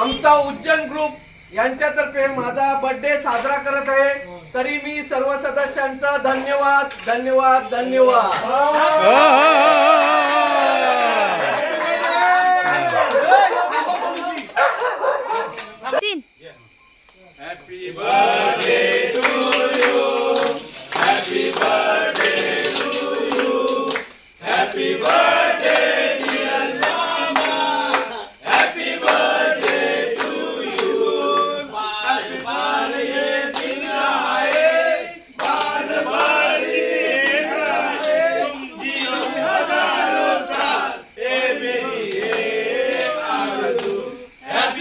आमचा उज्जैन ग्रुप यांच्यातर्फे माझा बर्थडे साजरा करत आहे. तरी मी सर्व सदस्यांचा धन्यवाद धन्यवाद धन्यवाद.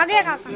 आगे काका